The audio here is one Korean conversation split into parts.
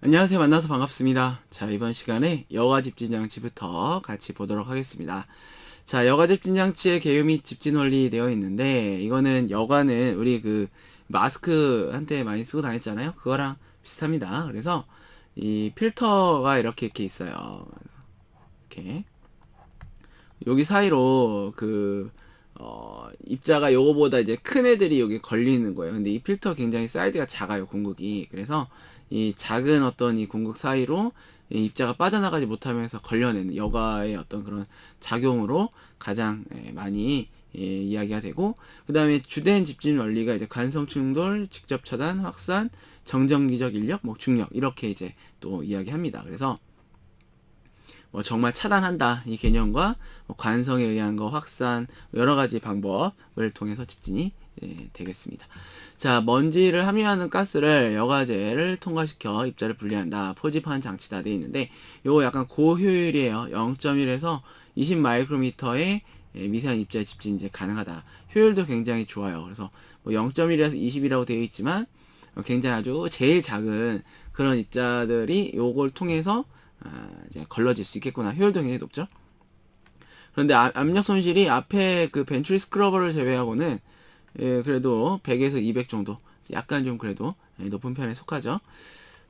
안녕하세요. 만나서 반갑습니다. 자, 이번 시간에 여가 집진 장치부터 같이 보도록 하겠습니다. 자, 여가 집진 장치의 개요 및 집진 원리 되어 있는데, 이거는 여가는 우리 그 마스크 한때 많이 쓰고 다녔잖아요. 그거랑 비슷합니다. 그래서 이 필터가 이렇게 이렇게 있어요. 이렇게. 여기 사이로 그, 어, 입자가 요거보다 이제 큰 애들이 여기 걸리는 거예요. 근데 이 필터 굉장히 사이즈가 작아요, 공극이. 그래서 이 작은 어떤 이 공극 사이로 이 입자가 빠져나가지 못하면서 걸려내는 여가의 어떤 그런 작용으로 가장 예, 많이 예, 이야기가 되고 그 다음에 주된 집진 원리가 이제 관성 충돌, 직접 차단, 확산, 정전기적 인력, 뭐 중력 이렇게 이제 또 이야기합니다. 그래서 뭐 정말 차단한다 이 개념과 뭐 관성에 의한 거 확산 여러 가지 방법을 통해서 집진이 예, 되겠습니다. 자 먼지를 함유하는 가스를 여과제를 통과시켜 입자를 분리한다 포집하는 장치다 돼 있는데 요거 약간 고효율이에요 0.1에서 20 마이크로미터의 예, 미세한 입자의 집진이 이제 가능하다 효율도 굉장히 좋아요 그래서 뭐 0.1에서 20이라고 되어 있지만 어, 굉장히 아주 제일 작은 그런 입자들이 요걸 통해서 아, 이제 걸러질 수 있겠구나. 효율도 굉장히 높죠. 그런데 아- 압력 손실이 앞에 그 벤츄리 스크러버를 제외하고는 예, 그래도 100에서 200 정도 약간 좀 그래도 예, 높은 편에 속하죠.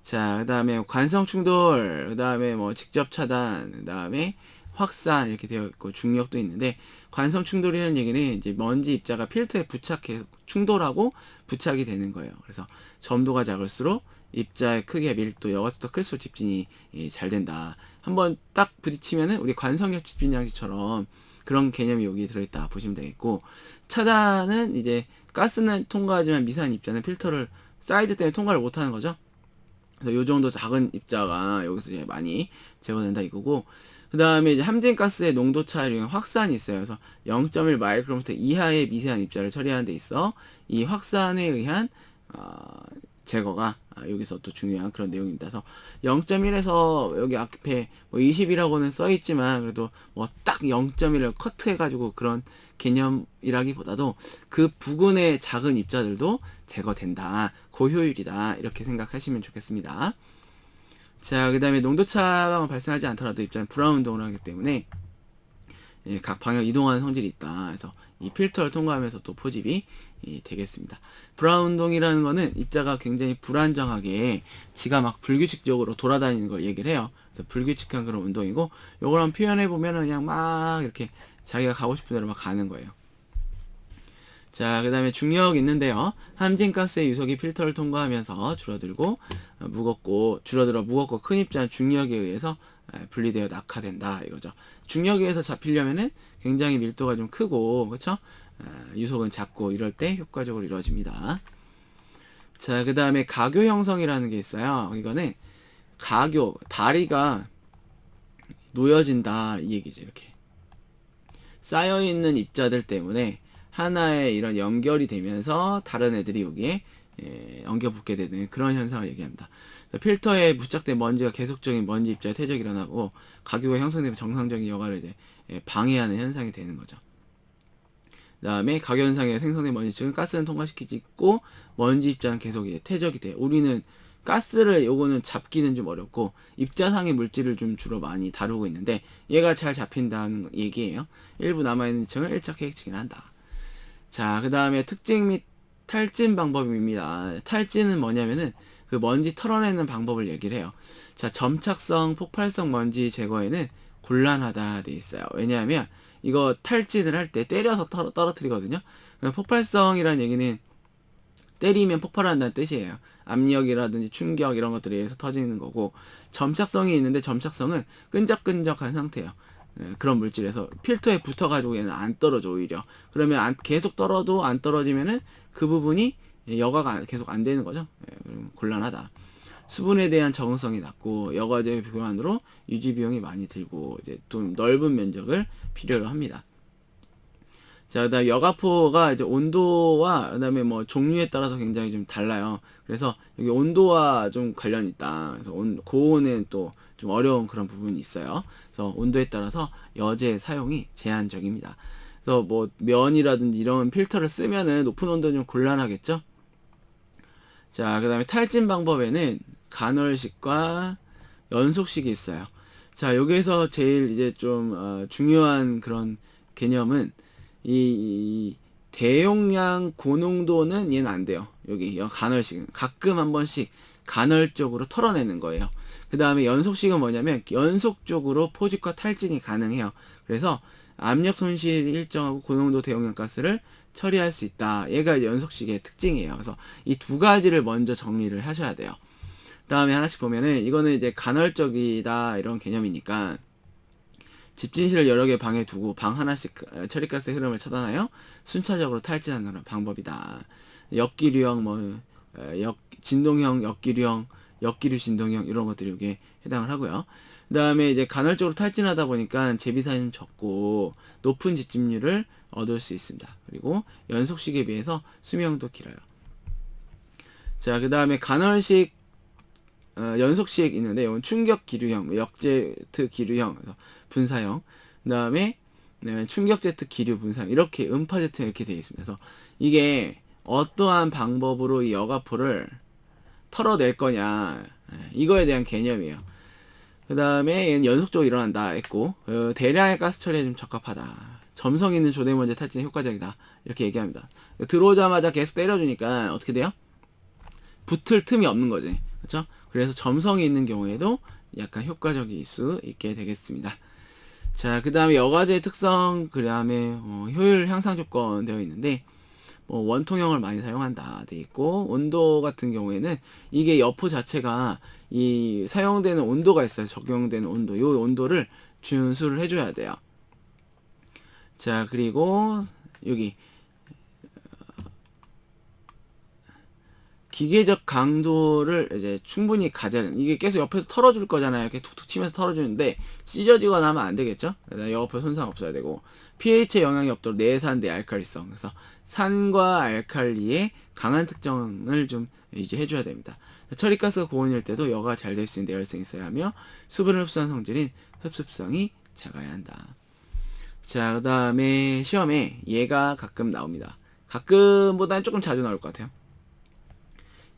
자, 그 다음에 관성 충돌, 그 다음에 뭐 직접 차단, 그 다음에 확산 이렇게 되어 있고 중력도 있는데 관성 충돌이라는 얘기는 이제 먼지 입자가 필터에 부착해 충돌하고 부착이 되는 거예요. 그래서 점도가 작을수록 입자의 크기와 밀도, 여과속도 클수록 집진이 예, 잘 된다. 한번 딱 부딪히면은 우리 관성력 집진 장치처럼 그런 개념이 여기 들어있다 보시면 되겠고 차단은 이제 가스는 통과하지만 미세한 입자는 필터를 사이즈 때문에 통과를 못하는 거죠. 그래서 요 정도 작은 입자가 여기서 이제 많이 제거된다 이거고 그 다음에 이제 함진 가스의 농도 차이로 확산이 있어요. 그래서 0.1 마이크로미터 이하의 미세한 입자를 처리하는 데 있어 이 확산에 의한 어, 제거가 아, 여기서 또 중요한 그런 내용입니다. 그래서 0.1에서 여기 앞에 뭐 20이라고는 써 있지만 그래도 뭐 딱 0.1을 커트해가지고 그런 개념이라기보다도 그 부근의 작은 입자들도 제거된다. 고효율이다. 이렇게 생각하시면 좋겠습니다. 자, 그 다음에 농도차가 발생하지 않더라도 입자는 불안 운동을 하기 때문에 예, 각 방향 이동하는 성질이 있다. 그래서 이 필터를 통과하면서 또 포집이 예, 되겠습니다. 브라운 운동이라는 거는 입자가 굉장히 불안정하게 지가 막 불규칙적으로 돌아다니는 걸 얘기를 해요. 그래서 불규칙한 그런 운동이고 요걸 한번 표현해 보면 그냥 막 이렇게 자기가 가고 싶은 대로 막 가는 거예요. 자, 그 다음에 중력 있는데요. 함진가스의 유속이 필터를 통과하면서 줄어들고, 어, 무겁고, 줄어들어 무겁고 큰 입자는 중력에 의해서 에, 분리되어 낙하된다. 이거죠. 중력에 의해서 잡히려면은 굉장히 밀도가 좀 크고? 아, 유속은 작고, 이럴 때 효과적으로 이루어집니다. 자, 그 다음에 가교 형성이라는 게 있어요. 이거는 가교, 다리가 놓여진다. 이 얘기죠. 이렇게. 쌓여있는 입자들 때문에 하나의 이런 연결이 되면서 다른 애들이 여기에 예, 엉겨붙게 되는 그런 현상을 얘기합니다. 필터에 부착된 먼지가 계속적인 먼지 입자의 퇴적이 일어나고 가교가 형성되면 정상적인 여과를 이제 예, 방해하는 현상이 되는 거죠. 그 다음에 가교 현상에 생성된 먼지 측은 가스는 통과시키지 있고 먼지 입자는 계속 이제 퇴적이 돼요. 우리는 가스를 요거는 잡기는 좀 어렵고 입자상의 물질을 좀 주로 많이 다루고 있는데 얘가 잘 잡힌다는 얘기예요. 일부 남아있는 층을 일착 해액층이라 한다. 자, 그 다음에 특징 및 탈진 방법입니다. 탈진은 뭐냐면은 그 먼지 털어내는 방법을 얘기를 해요. 자, 점착성, 폭발성 먼지 제거에는 곤란하다 돼 있어요. 왜냐하면 이거 탈진을 할 때 때려서 털어, 떨어뜨리거든요. 폭발성이라는 얘기는 때리면 폭발한다는 뜻이에요. 압력이라든지 충격 이런 것들에 의해서 터지는 거고 점착성이 있는데 점착성은 끈적끈적한 상태예요. 예, 그런 물질에서 필터에 붙어가지고 얘는 안 떨어져 오히려 그러면 안, 계속 떨어도 안 떨어지면은 그 부분이 여과가 안- 계속 안 되는 거죠. 예, 곤란하다. 수분에 대한 적응성이 낮고 여과제 교환으로 유지 비용이 많이 들고 이제 좀 넓은 면적을 필요로 합니다. 자, 그다음 여가포가 이제 온도와 그다음에 뭐 종류에 따라서 굉장히 좀 달라요. 그래서 여기 온도와 좀 관련이 있다. 그래서 온 고온은 또 좀 어려운 그런 부분이 있어요. 그래서 온도에 따라서 여제 사용이 제한적입니다. 그래서 뭐 면이라든지 이런 필터를 쓰면은 높은 온도는 좀 곤란하겠죠. 자, 그 다음에 탈진 방법에는 간헐식과 연속식이 있어요. 자, 여기에서 제일 이제 좀 어, 중요한 그런 개념은 이, 이 대용량 고농도는 얘는 안 돼요. 여기 여- 간헐식은 가끔 한 번씩 간헐적으로 털어내는 거예요. 그 다음에 연속식은 뭐냐면 연속적으로 포집과 탈진이 가능해요. 그래서 압력 손실이 일정하고 고농도 대용량 가스를 처리할 수 있다. 얘가 연속식의 특징이에요. 그래서 이 두 가지를 먼저 정리를 하셔야 돼요. 다음에 하나씩 보면은 이거는 이제 간헐적이다 이런 개념이니까 집진실을 여러 개 방에 두고 방 하나씩 어, 처리가스의 흐름을 차단하여 순차적으로 탈진하는 방법이다. 역기류형 뭐 어, 역, 진동형 역기류형 역기류 진동형 이런 것들이 여기에 해당을 하고요. 그 다음에 이제 간헐적으로 탈진하다 보니까 재비사님 적고 높은 집집률을 얻을 수 있습니다. 그리고 연속식에 비해서 수명도 길어요. 자, 그 다음에 간헐식 어, 연속식 있는데 이건 충격 기류형, 뭐 역제트 기류형, 분사형. 그다음에 네, 충격 제트 기류 분사형 이렇게 음파 제트 이렇게 되어 있습니다. 그래서 이게 어떠한 방법으로 이 여가포를 털어낼 거냐 예, 이거에 대한 개념이에요. 그 다음에 얘는 연속적으로 일어난다 했고 어, 대량의 가스 처리에 좀 적합하다. 점성 있는 조대문제 탈진에 효과적이다 이렇게 얘기합니다. 들어오자마자 계속 때려주니까 어떻게 돼요? 붙을 틈이 없는 거지. 그렇죠? 그래서 점성이 있는 경우에도 약간 효과적일 수 있게 되겠습니다. 자, 그 다음에 여과제의 특성, 그 다음에 어, 효율 향상 조건 되어 있는데, 뭐 원통형을 많이 사용한다 돼 있고, 온도 같은 경우에는 이게 여포 자체가 이 사용되는 온도가 있어요. 적용되는 온도. 이 온도를 준수를 해줘야 돼요. 자, 그리고 여기 기계적 강도를 이제 충분히 가져야 되는 이게 계속 옆에서 털어줄 거잖아요 이렇게 툭툭 치면서 털어주는데 찢어지거나 하면 안 되겠죠 옆에 손상 없어야 되고 pH에 영향이 없도록 내산대 알칼리성 그래서 산과 알칼리의 강한 특정을 좀 이제 해줘야 됩니다 처리가스가 고온일 때도 여가 잘 될 수 있는 내열성이 있어야 하며 수분을 흡수한 성질인 흡습성이 작아야 한다. 자 그 다음에 시험에 얘가 가끔 나옵니다. 가끔보다는 조금 자주 나올 것 같아요.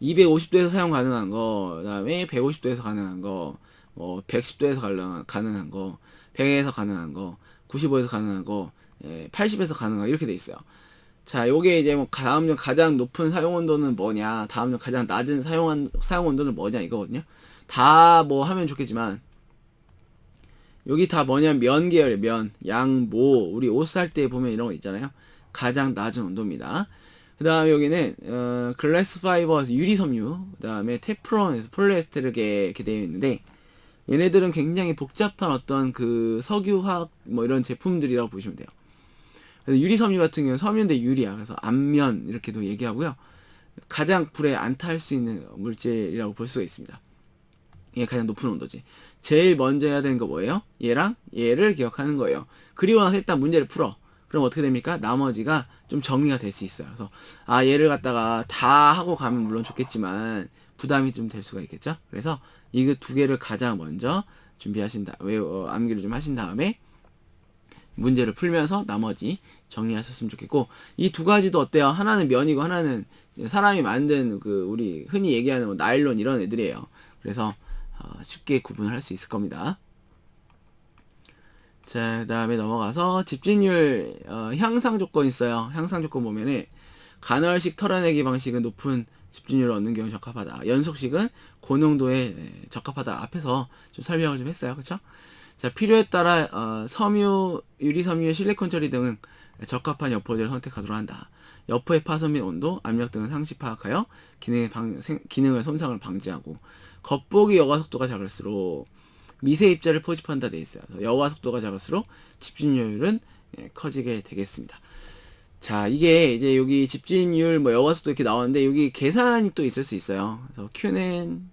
250도에서 사용 가능한 거, 그 다음에 150도에서 가능한 거, 뭐 110도에서 가능한, 거, 100에서 가능한 거, 95에서 가능한 거, 예, 80에서 가능한 거 이렇게 돼 있어요. 자, 요게 이제 뭐 다음년 가장 높은 사용 온도는 뭐냐, 다음년 가장 낮은 사용 사용 온도는 뭐냐 이거거든요. 다 뭐 하면 좋겠지만 여기 다 뭐냐면 면 계열의 면, 양, 모, 우리 옷 살 때 보면 이런 거 있잖아요. 가장 낮은 온도입니다. 그 다음에 여기는 어, 글래스 파이버에서 유리 섬유 그 다음에 테프론에서 폴리에스테르계 이렇게 되어 있는데 얘네들은 굉장히 복잡한 어떤 그 석유화학 뭐 이런 제품들이라고 보시면 돼요 그래서 유리 섬유 같은 경우는 섬유인데 유리야 그래서 안면 이렇게도 얘기하고요 가장 불에 안 탈 수 있는 물질이라고 볼 수가 있습니다 이게 가장 높은 온도지 제일 먼저 해야 되는 거 뭐예요? 얘랑 얘를 기억하는 거예요 그리고 나서 일단 문제를 풀어 그럼 어떻게 됩니까? 나머지가 좀 정리가 될 수 있어요. 그래서 아 얘를 갖다가 다 하고 가면 물론 좋겠지만 부담이 좀 될 수가 있겠죠. 그래서 이거 두 개를 가장 먼저 준비하신다. 외워 암기를 좀 하신 다음에 문제를 풀면서 나머지 정리하셨으면 좋겠고 이 두 가지도 어때요? 하나는 면이고 하나는 사람이 만든 그 우리 흔히 얘기하는 뭐 나일론 이런 애들이에요. 그래서 어, 쉽게 구분을 할 수 있을 겁니다. 자, 그 다음에 넘어가서 집진율 어, 향상 조건 있어요. 향상 조건 보면은 간헐식 털어내기 방식은 높은 집진율을 얻는 경우 적합하다. 연속식은 고농도에 예, 적합하다. 앞에서 좀 설명을 좀 했어요. 그쵸? 자, 필요에 따라 어, 섬유, 유리 섬유의 실리콘 처리 등은 적합한 여포제를 선택하도록 한다. 여포의 파손 및 온도, 압력 등을 상시 파악하여 기능의 방, 생, 기능의 손상을 방지하고 겉보기 여과 속도가 작을수록 미세 입자를 포집한다 돼 있어요. 여과 속도가 작을수록 집진율은 예, 커지게 되겠습니다. 자, 이게 이제 여기 집진율 뭐 여과 속도 이렇게 나오는데 여기 계산이 또 있을 수 있어요. 그래서 Q는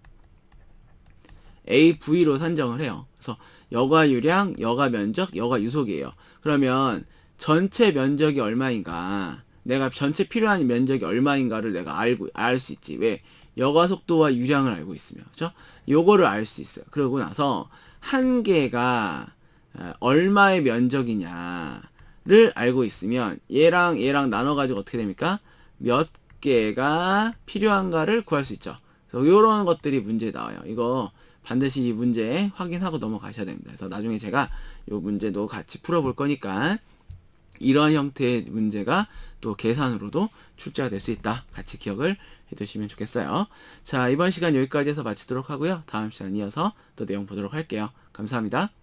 AV로 산정을 해요. 그래서 여과 유량, 여과 면적, 여과 유속이에요. 그러면 전체 면적이 얼마인가? 내가 전체 필요한 면적이 얼마인가를 내가 알고 알 수 있지. 왜? 여과 속도와 유량을 알고 있으면 그죠? 요거를 알 수 있어요. 그러고 나서 한 개가 어, 얼마의 면적이냐를 알고 있으면 얘랑 얘랑 나눠 가지고 어떻게 됩니까? 몇 개가 필요한가를 구할 수 있죠. 그래서 이런 것들이 문제 나와요. 이거 반드시 이 문제 확인하고 넘어가셔야 됩니다. 그래서 나중에 제가 이 문제도 같이 풀어볼 거니까 이러한 형태의 문제가 또 계산으로도 출제가 될 수 있다. 같이 기억을 해두시면 좋겠어요. 자, 이번 시간 여기까지 해서 마치도록 하고요. 다음 시간 이어서 또 내용 보도록 할게요. 감사합니다.